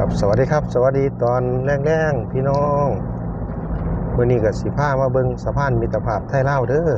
ครับสวัสดีครับ สวัสดีตอนแรงๆพี่น้องวันนี้กับสีผ้ามาเบิงสะพานมิตรภาพไทยเลาเด้อ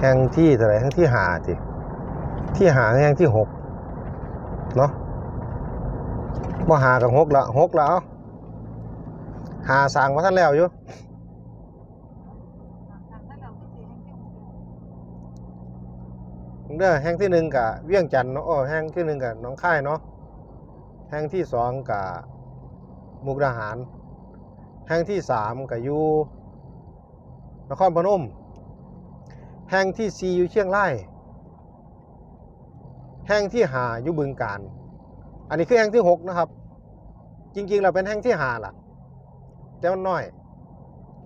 แห่งที่เท่าไรแห่งที่หาติที่หาแห่งที่หกเนาะบ่หากับหกละหกแล้วหาสางมาท่านแล้วอยู่เด้อแห่งที่หนึ่งกับเวียงจันทน์เนาะแห่งที่หนึ่งกับน้องค่ายเนาะ แห่งที่สองกับมุกดาหาร แห่งที่สามกับยูนครพนม แห่งที่สี่อยู่เชียงราย แห่งที่หาอยู่บึงกาฬอันนี้คือแห่งที่หกนะครับ จริงๆเราเป็นแห่งที่หาล่ะ แต่มันน้อย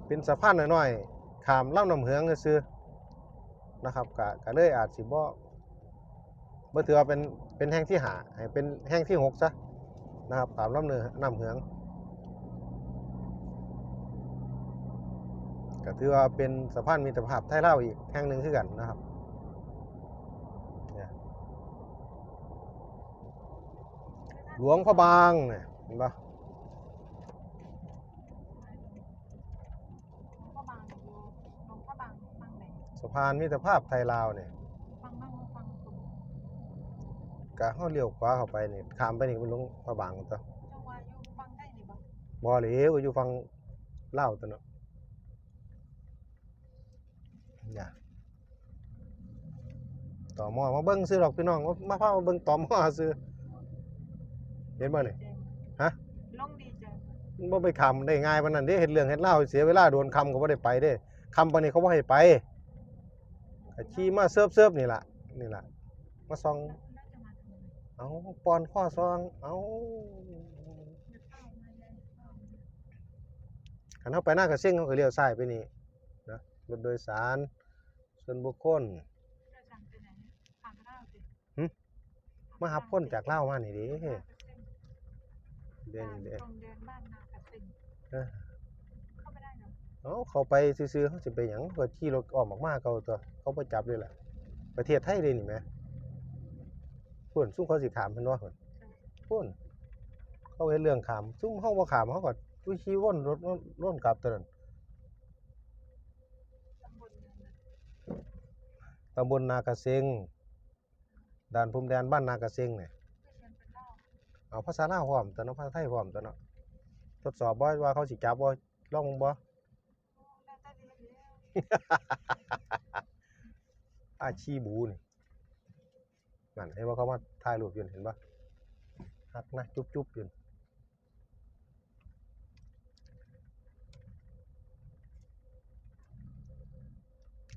เป็นสะพานน้อยๆขามล่ำน้ำเหืองซื้อนะครับกะกะเลยอาจสิบ่บ่ถือว่าเป็นเป็นแห่งที่หาเป็นแห่งที่หกซะ นะครับตามลำเนื้อน้ำเหืองก็ถือว่าเป็นสะพานมิตรภาพไทยลาวอีกแห่งหนึ่งคือกันนะครับเนี่ยหลวงพระบางเนี่ยเห็นปะสะพานมิตรภาพไทยลาวเนี่ย ก็เขาเลี้ยวขวาเข้าไปนี่ข้ามไปนี่เป็นหลวงพระบางตัวบ่เหลวก็อยู่ฝั่งลาวตัวเนาะอย่าต่อหมอมาเบิ่งซื้อหรอกพี่น้องมามาพามาเบิ่งต่อหมอซื้อเห็นบ่นี่ ฮะ ลงดีจังมันบ่ไปคำได้ง่ายปานนั้นเด้เฮ็ดเรื่องเฮ็ดราวเสียเวลาโดนคำก็บ่ได้ไปเด้คำปานนี้เขาบ่ให้ไปก็ขี่มาเสิร์ฟๆนี่ล่ะนี่ล่ะมาส่อง เอาปอนข้อซอง เอาจะเข้ามาเลยเข้ามาคันเขาไปหน้ากระเซ้งเขาก็เลี้ยวซ้ายไปนี่นะรถโดยสารส่วนบุคคลจะสั่งไปไหนผ่านไปได้สิมาหับคนจากเล่ามานี่ดิเด่นเดินเอ้าไม่ได้เขาไปซื้อๆเขาสิไปหยังก็ขี่รถออกมากๆเขาตัว เขาไปจับเลยแหละประเทศไทยเลยนี่แหม พุ่นซุ่มเขาสิขามเพิ่นว่าพุ่นพุ่นเขาเฮ็ดเรื่องขามซุ่มเฮาบ่ขามเขาก็วิขี่วนรถร่นกลับตัวนั้นตำบลเดินนะตำบลนากระเซงด่านพรมแดนบ้านนากระเซงเนี่ยก็เชิญเป็นเล่าเอาภาษาลาวพร้อมตัวเนาะภาษาไทยพร้อมตัวเนาะทดสอบบ่ว่าเขาสิจับบ่ลองบ่แล้วแต่เรียนแล้วอาชีบูนี่ นั่นเห็นว่าเขามาถ่ายรูปอยู่เห็นปะฮักนะจุ๊บจุ๊บอยู่นั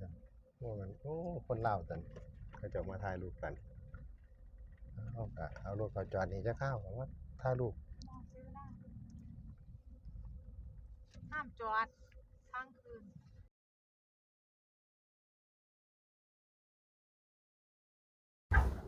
่นโอ้มันโอ้คนเล่าวตันเขาจะมาถ่ายรูปกันเอากะเอารถเขาจอดนี่จะเข้าวเขาว่าถ่ายรูปห้ามจอดทั้งคืน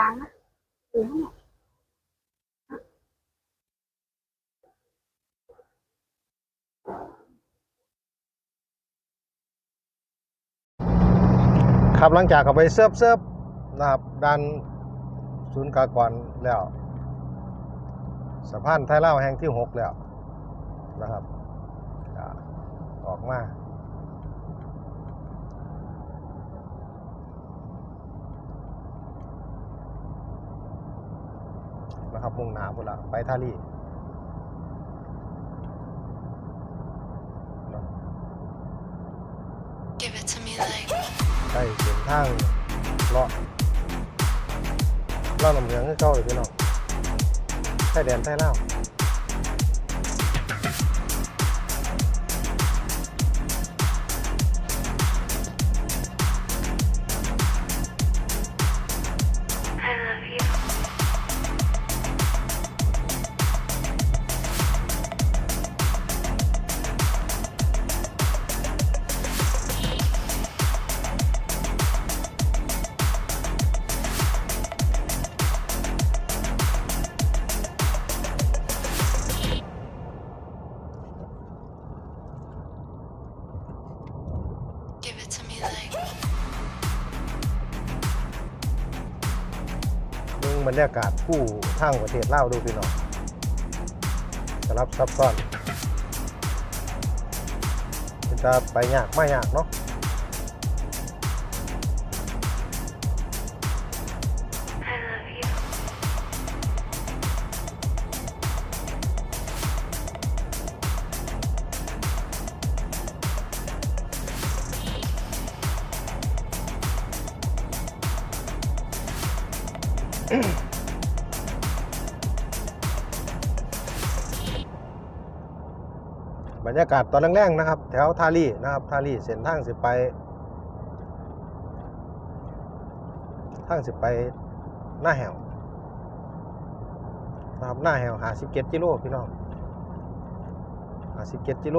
ลางนะหรือให้หน่อยครับหลังจากเขาไปเซิร์ฟเซิร์ฟนะครับดันศูนย์กากรแล้วสะพานไทยลาแห่งที่หกแล้วนะครับออกมา นะครับมุ่งหน้าพุ่นละไปท่าลี่เนาะ Give it to me like ใช่เส้นทางเลาะเล่าลำเหลืองให้เก้าเลยพี่น้องใช่แดนใต้เล่า บรรยากาศผู้ทางประเทศเล่าวดูพี่น้องสลับซับซ้อนจะไปยากไม่ยากเนาะ บรรยากาศตอนแรกๆนะครับ แถวทารีนะครับทารีเส้นทางสิไปทางสิไปหน้าแหวนะครับหน้าแหวหาสิบเกิโลพี่น้องหาสิบเกิโล